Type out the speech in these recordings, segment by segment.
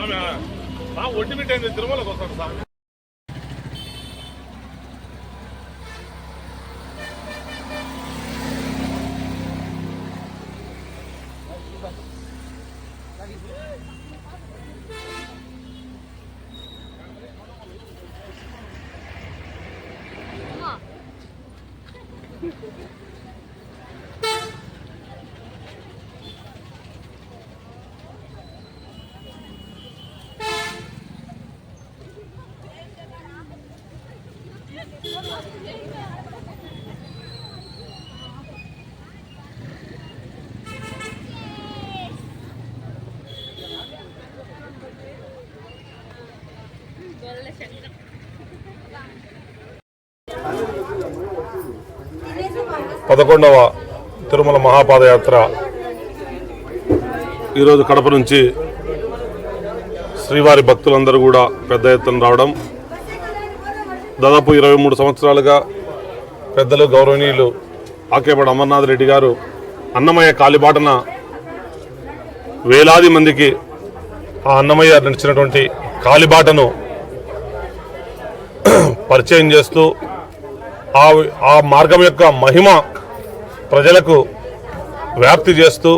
சாமி நான் ஒட்டுமிட்ட இந்த திருமலைக்கு வந்தேன் சாமி పదకొండవ తిరుమల మహాపాదయాత్ర ఈరోజు కడప నుంచి శ్రీవారి భక్తులందరూ కూడా పెద్ద ఎత్తున రావడం దాదాపు ఇరవై మూడు సంవత్సరాలుగా పెద్దలు గౌరవనీయులు ఆకేపాడు అమర్నాథ్ రెడ్డి గారు అన్నమయ్య కాలిబాటన వేలాది మందికి ఆ అన్నమయ్య నడిచినటువంటి కాలిబాటను పరిచయం చేస్తూ ఆ ఆ మార్గం యొక్క మహిమ ప్రజలకు వ్యాప్తి చేస్తూ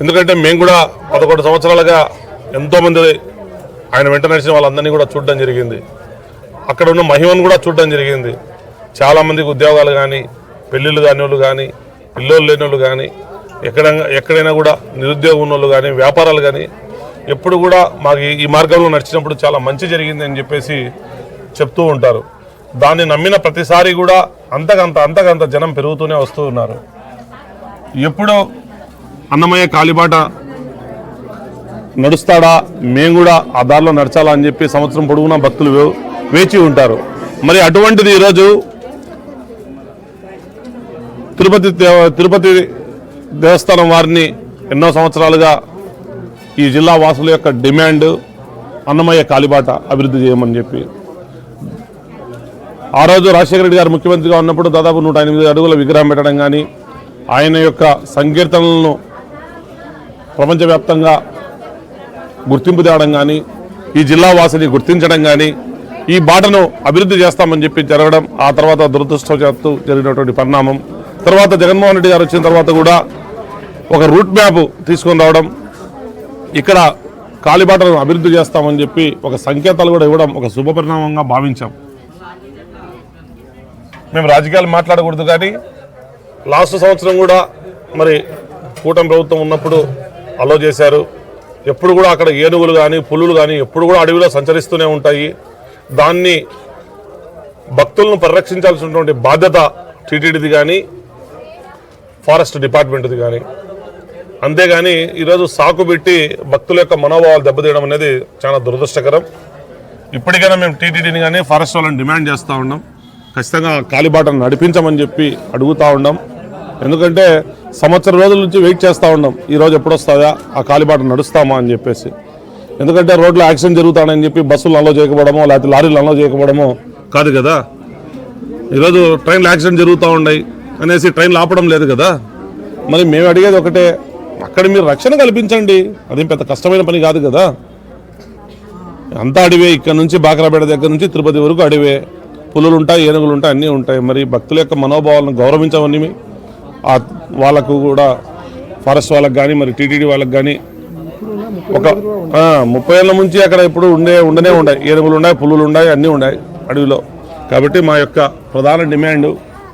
ఎందుకంటే మేము కూడా పదకొండు సంవత్సరాలుగా ఎంతోమంది ఆయన వెంట నడిచిన వాళ్ళందరినీ కూడా చూడడం జరిగింది. అక్కడ ఉన్న మహిమను కూడా చూడడం జరిగింది. చాలామందికి ఉద్యోగాలు కానీ పెళ్ళిళ్ళు కాని వాళ్ళు కానీ పిల్లలు లేని వాళ్ళు కానీ ఎక్కడ ఎక్కడైనా కూడా నిరుద్యోగం ఉన్న వాళ్ళు కానీ వ్యాపారాలు కానీ ఎప్పుడు కూడా మాకు ఈ- మార్గంలో నడిచినప్పుడు చాలా మంచి జరిగింది అని చెప్పేసి చెప్తూ ఉంటారు. దాన్ని నమ్మిన ప్రతిసారి కూడా అంతకంత అంతకంత జనం పెరుగుతూనే వస్తూ ఉన్నారు. ఎప్పుడో అన్నమయ్య కాలిబాట నడుస్తాడా? మేము కూడా ఆ దారిలో నడచాలా అని చెప్పి సంవత్సరం పొడుగునా భక్తులు వేచి ఉంటారు. మరి అటువంటిది ఈరోజు తిరుపతి దేవ- తిరుపతి దేవస్థానం వారిని ఎన్నో సంవత్సరాలుగా ఈ జిల్లా వాసుల యొక్క డిమాండ్ అన్నమయ్య కాలిబాట అభివృద్ధి చేయమని చెప్పి. ఆ రోజు రాజశేఖర రెడ్డి గారు ముఖ్యమంత్రిగా ఉన్నప్పుడు దాదాపు నూట ఎనిమిది అడుగుల విగ్రహం పెట్టడం కానీ ఆయన యొక్క సంకీర్తనలను ప్రపంచవ్యాప్తంగా గుర్తింపు తేవడం కానీ ఈ జిల్లా వాసిని గుర్తించడం కానీ ఈ బాటను అభివృద్ధి చేస్తామని చెప్పి జరగడం ఆ తర్వాత దురదృష్టవశాత్తు జరిగినటువంటి పరిణామం. తర్వాత జగన్మోహన్ రెడ్డి గారు వచ్చిన తర్వాత కూడా ఒక రూట్ మ్యాప్ తీసుకొని రావడం ఇక్కడ కాలిబాటను అభివృద్ధి చేస్తామని చెప్పి ఒక సంకేతాలు కూడా ఇవ్వడం ఒక శుభ పరిణామంగా భావించాం. మేము రాజకీయాలు మాట్లాడకూడదు కానీ లాస్ట్ సంవత్సరం కూడా మరి కూటమి ప్రభుత్వం ఉన్నప్పుడు అలో చేశారు. ఎప్పుడు కూడా అక్కడ ఏనుగులు కానీ పులులు కానీ ఎప్పుడు కూడా అడవిలో సంచరిస్తూనే ఉంటాయి. దాన్ని భక్తులను పరిరక్షించాల్సినటువంటి బాధ్యత టీటీడీది కానీ ఫారెస్ట్ డిపార్ట్మెంట్ది కానీ అంతేగాని ఈరోజు సాకు పెట్టి భక్తుల యొక్క మనోభావాలు దెబ్బతీయడం అనేది చాలా దురదృష్టకరం. ఇప్పటికైనా మేము టీటీడీని కానీ ఫారెస్ట్ వాళ్ళని డిమాండ్ చేస్తూ ఉన్నాం. ఖచ్చితంగా కాలిబాటను నడిపించమని చెప్పి అడుగుతూ ఉన్నాం. ఎందుకంటే సంవత్సరం రోజుల నుంచి వెయిట్ చేస్తూ ఉన్నాం. ఈ రోజు ఆ కాలిబాట నడుస్తామా అని చెప్పేసి. ఎందుకంటే రోడ్లో యాక్సిడెంట్ జరుగుతానని చెప్పి బస్సులు అలో చేయకపోవడమో లేకపోతే లారీలు అలో చేయకపోవడమో కాదు కదా. ఈరోజు ట్రైన్లు యాక్సిడెంట్ జరుగుతూ ఉన్నాయి అనేసి ట్రైన్లు ఆపడం లేదు కదా. మరి మేము అడిగేది ఒకటే అక్కడ మీరు రక్షణ కల్పించండి. అదేం పెద్ద కష్టమైన పని కాదు కదా. అంతా అడివే ఇక్కడ నుంచి బాకరాపేట దగ్గర నుంచి తిరుపతి వరకు అడివే. పులులు ఉంటాయి ఏనుగులు ఉంటాయి అన్నీ ఉంటాయి. మరి భక్తుల యొక్క మనోభావాలను గౌరవించమని వాళ్ళకు కూడా ఫారెస్ట్ వాళ్ళకి కానీ మరి టీటీడీ వాళ్ళకి కానీ ఒక ముప్పై ఏళ్ళ నుంచి అక్కడ ఇప్పుడు ఉండే ఉండనే ఉన్నాయి ఏనుగులు ఉన్నాయి పులులు ఉన్నాయి అన్నీ ఉన్నాయి అడవిలో. కాబట్టి మా యొక్క ప్రధాన డిమాండ్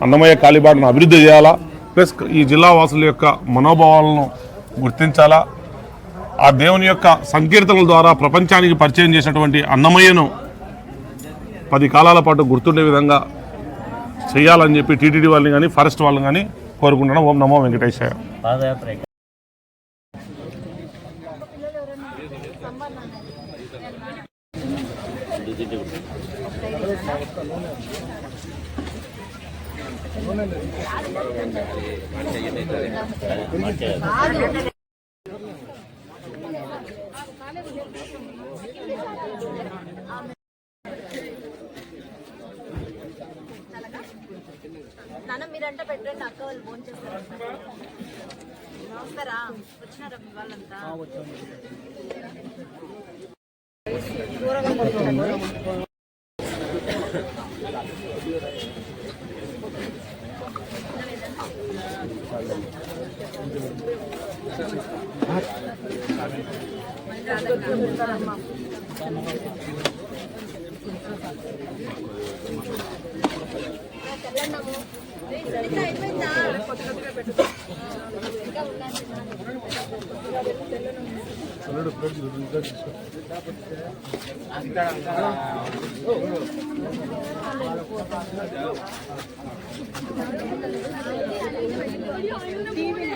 అన్నమయ్య కాలిబాటను అభివృద్ధి చేయాలా? ప్లస్ ఈ జిల్లా వాసుల యొక్క మనోభావాలను గుర్తించాలా? ఆ దేవుని యొక్క సంకీర్తనల ద్వారా ప్రపంచానికి పరిచయం చేసినటువంటి అన్నమయ్యను పది కాలాల పాటు గుర్తుండే విధంగా చేయాలని చెప్పి టీటీడీ వాళ్ళని కానీ ఫారెస్ట్ వాళ్ళని కానీ కోరుకుంటున్నాం ఓం నమో వెంకటేశాయ. నాన్న మీరంట పెట్టండి అక్క వాళ్ళు ఫోన్ చేస్తారు. వస్తారా వచ్చినారా మీ వాళ్ళంతా తెల్లన్నాము సరిగ్గా అయిపోయిందా ಎರಡು ಪ್ಲೇಟ್ ಟಿವಿ